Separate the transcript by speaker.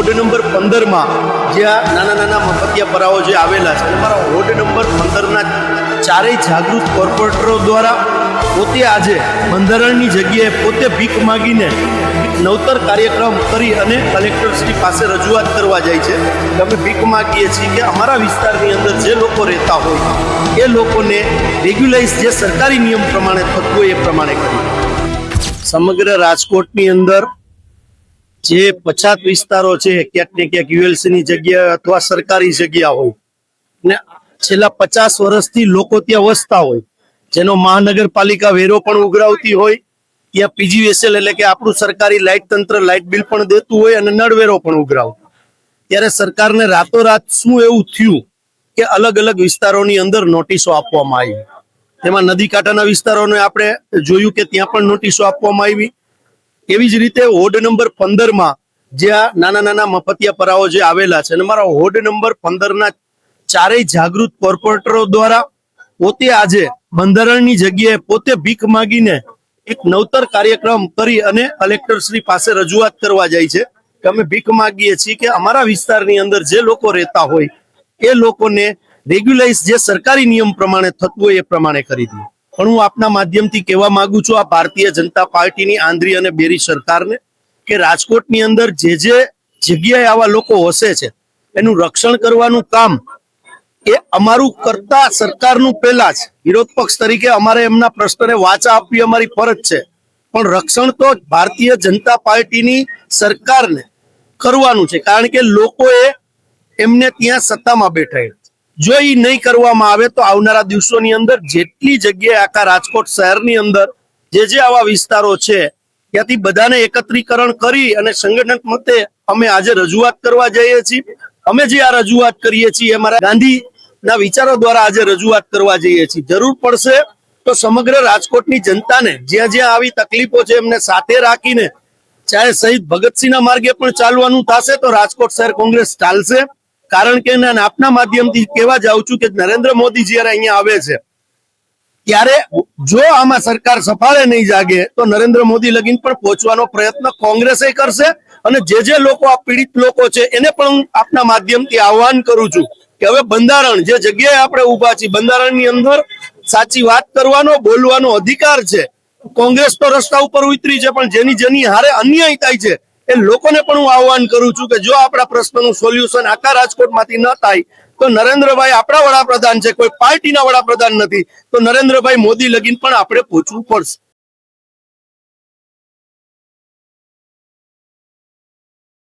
Speaker 1: Ward number પંદરમાં જ્યાં નાના નાના મફતિયા પરાઓ જે આવેલા છે અમારા વોર્ડ નંબર પંદરના ચારેય જાગૃત કોર્પોરેટરો દ્વારા પોતે આજે બંધારણની જગ્યાએ પોતે ભીખ માગીને નવતર કાર્યક્રમ કરી અને કલેક્ટરશ્રી પાસે રજૂઆત કરવા જાય છે. અમે ભીખ માગીએ છીએ કે અમારા વિસ્તારની અંદર જે લોકો રહેતા હોય, એ લોકોને રેગ્યુલાઇઝ જે સરકારી નિયમ પ્રમાણે થતું હોય એ પ્રમાણે કરીએ. સમગ્ર રાજકોટની અંદર જે પછાત વિસ્તારો છે, ક્યાંક ને ક્યાંક યુએલસી ની જગ્યા અથવા સરકારી જગ્યા હોય. ને છેલ્લા પચાસ વર્ષથી લોકો ત્યાં વસતા હોય. જેનો મહાનગરપાલિકા વેરો પણ ઉઘરાવતી હોય, ત્યાં પીજીવીએસએલ એટલે કે આપણું સરકારી લાઇટ તંત્ર લાઇટ બિલ પણ દેતું હોય અને નળવેરો પણ ઉઘરાવતું ત્યારે સરકારને રાતોરાત શું એવું થયું કે અલગ અલગ વિસ્તારોની અંદર નોટિસો આપવામાં આવી. તેમાં નદી કાંઠાના વિસ્તારોને આપણે જોયું કે ત્યાં પણ નોટિસો આપવામાં આવી. એવી જ રીતે હોડ નંબર પંદરમાં જ્યાં નાના નાના મફતિયા પરાઓ જે આવેલા છે અને મારા હોડ નંબર પંદરના ચારેય જાગૃત કોર્પોરેટરો દ્વારા પોતે આજે બંધારણની જગ્યાએ પોતે ભીખ માગીને એક નવતર કાર્યક્રમ કરી અને કલેક્ટર શ્રી પાસે રજૂઆત કરવા જાય છે કે અમે ભીખ માગીએ છીએ કે અમારા વિસ્તારની અંદર જે લોકો રહેતા હોય એ લોકોને રેગ્યુલાઇઝ જે સરકારી નિયમ પ્રમાણે થતું હોય એ પ્રમાણે કરી દઈએ. પણ હું આપના માધ્યમથી કહેવા માંગુ છું આ ભારતીય જનતા પાર્ટીની આંધ્રી અને બેરી સરકારને કે રાજકોટની અંદર જે જે જગ્યાએ આવા લોકો વસે છે, એનું રક્ષણ કરવાનું કામ એ અમારું કરતા સરકારનું પહેલા જ વિરોધ પક્ષ તરીકે અમારે એમના પ્રશ્નને વાચા આપવી અમારી ફરજ છે. પણ રક્ષણ તો ભારતીય જનતા પાર્ટીની સરકારને કરવાનું છે, કારણ કે લોકોએ એમને ત્યાં સત્તામાં બેઠા જો એ નહીં કરવામાં આવે તો આવનારા દિવસોની અંદર જેટલી જગ્યાએ આખા રાજકોટ શહેરની અંદર જે જે આવા વિસ્તારો છે, ત્યાંથી બધાને એકત્રીકરણ કરી અને સંગઠન મતે અમે આજે રજૂઆત કરવા જઈએ છીએ. અમે જે આ રજૂઆત કરીએ છીએ અમારા ગાંધી ના વિચારો દ્વારા આજે રજૂઆત કરવા જઈએ છીએ. જરૂર પડશે તો સમગ્ર રાજકોટની જનતાને જ્યાં જ્યાં આવી તકલીફો છે એમને સાથે રાખીને, ચાહે શહીદ ભગતસિંહના માર્ગે પણ ચાલવાનું થશે તો રાજકોટ શહેર કોંગ્રેસ ચાલશે. કારણ કે આપના માધ્યમથી કહેવા જાઉં છું કે નરેન્દ્ર મોદી જયારે અહીંયા આવે છે, ત્યારે જો આમાં સરકાર સફાળે નહીં જાગે, તો નરેન્દ્ર મોદી લગીન પણ પહોંચવાનો પ્રયત્ન કોંગ્રેસે કરશે અને જે જે લોકો આ પીડિત લોકો છે, એને પણ હું આપના માધ્યમથી આહવાન કરું છું કે હવે બંધારણ, જે જગ્યાએ આપણે ઊભા છીએ, બંધારણની અંદર સાચી વાત કરવાનો, બોલવાનો અધિકાર છે. કોંગ્રેસ તો રસ્તા ઉપર ઉતરી છે, પણ જેની જેની હારે અન્યાય થાય છે એ લોકોને પણ હું આહવાન કરું છું કે જો આપણા પ્રશ્નનું સોલ્યુશન આખા રાજકોટમાંથી ન થાય, તો નરેન્દ્રભાઈ આપણા વડાપ્રધાન છે, કોઈ પાર્ટીના વડાપ્રધાન નથી, તો નરેન્દ્રભાઈ મોદી લગીન પણ આપણે પહોંચવું પડશે.